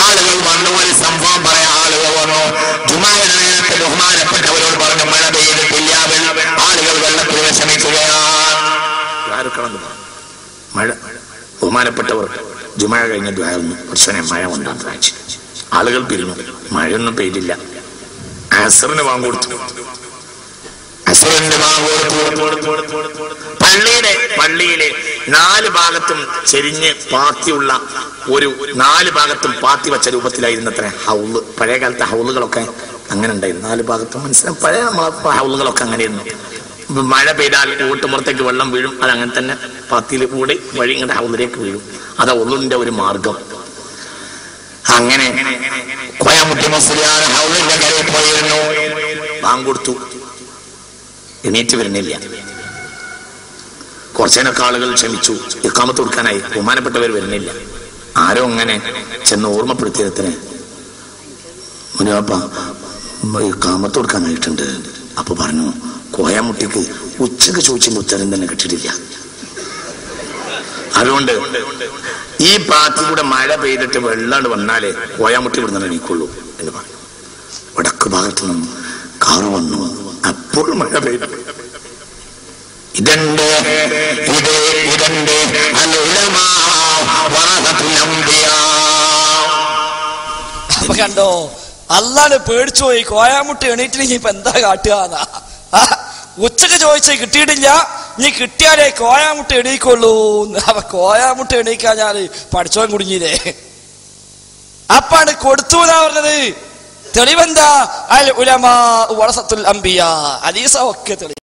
ആളുകൾ വന്നു ഒരു സംഭവം പറയാൻ ആളുകൾ വന്നു. ജുമായുടെ ബഹുമാനപ്പെട്ടവരോട് പറഞ്ഞു മഴ പെയ്തിട്ടില്ല ആളുകൾ വെള്ളത്തിൽ വിഷമിക്കുകയാണ് മഴ. ബഹുമാനപ്പെട്ടവർ ജുമാ കഴിഞ്ഞ ദ്വാരുന്നു പക്ഷേ മഴ ഉണ്ടാകും കാഴ്ച ആളുകൾ പിരിഞ്ഞു. മഴയൊന്നും പെയ്തില്ല. അസറിന് വാങ്ങുകൊടുത്തു അസറിന് വാങ്ങുകൊടുത്തു പള്ളിയിലെ പള്ളിയിലെ നാല് ഭാഗത്തും ചെരിഞ്ഞ് പാത്തിയുള്ള ഒരു നാല് ഭാഗത്തും പാത്തി വെച്ച രൂപത്തിലായിരുന്നു അത്ര. ഹൗൾ. പഴയ കാലത്തെ ഹൗളുകളൊക്കെ അങ്ങനെ ഉണ്ടായിരുന്നു. നാല് ഭാഗത്തും മനസ്സിലായി പഴയ നമ്മളെ ഹൗളുകളൊക്കെ അങ്ങനെയായിരുന്നു. മഴ പെയ്താൽ കൂട്ടുമുറത്തേക്ക് വെള്ളം വീഴും. അത് അങ്ങനെ തന്നെ പാത്തിയിൽ കൂടി വഴി ഇങ്ങോട്ട് ഹൗളിലേക്ക് വീഴും. അത് ഉള്ളിന്റെ ഒരു മാർഗം. അങ്ങനെ കോയമുട്ടി പോയിരുന്നു. ബാങ്കൊടുത്തു എണീറ്റ് വരുന്നില്ല. കുറച്ചേനൊക്കെ ആളുകൾ ക്ഷമിച്ചു. ഇക്കാമത്ത് കൊടുക്കാനായി ബഹുമാനപ്പെട്ടവർ വരുന്നില്ല. ആരോ അങ്ങനെ ചെന്ന് ഓർമ്മപ്പെടുത്തിയതിന് മുനിയപ്പ ഇക്കാമത്ത് കൊടുക്കാനായിട്ടുണ്ട്. അപ്പൊ പറഞ്ഞു കോയാമുട്ടിക്ക് ഉച്ചയ്ക്ക് ചോദിച്ചതിന്റെ ഉത്തരം തന്നെ കിട്ടിയിട്ടില്ല. അതുകൊണ്ട് ഈ പാത്തി കൂടെ മഴ പെയ്തിട്ട് വെള്ളാണ്ട് വന്നാലേ കോയാമുട്ടി ഇവിടുന്ന് എണീക്കുള്ളൂ എന്ന് പറഞ്ഞു. വടക്ക് ഭാഗത്തു നിന്നും കാറ് വന്നു. അപ്പോൾ മഴ പെയ്തു. ഇതുണ്ട്. ഇത് ഇതുണ്ട്. കണ്ടോ അല്ലാണ്ട് പേടിച്ചു പോയി. കോയാമുട്ടി എണീറ്റില്ലെങ്കിൽ ഇപ്പൊ എന്താ കാട്ടുക ഉച്ചയ്ക്ക് ചോദിച്ച കിട്ടിയിട്ടില്ല. നീ കിട്ടിയാലേ കോയാമുട്ട് എണീക്കുള്ളൂ അപ്പൊ കോയാമുട്ടി ഞാൻ പഠിച്ചോൻ കുടുങ്ങിയില്ലേ? അപ്പാണ് കൊടുത്തു എന്നാ പറഞ്ഞത്. തെളിവെന്താ? അൽ ഉലമാ വറസത്തുൽ അംബിയ. അലീസ ഒക്കെ തെളിവ്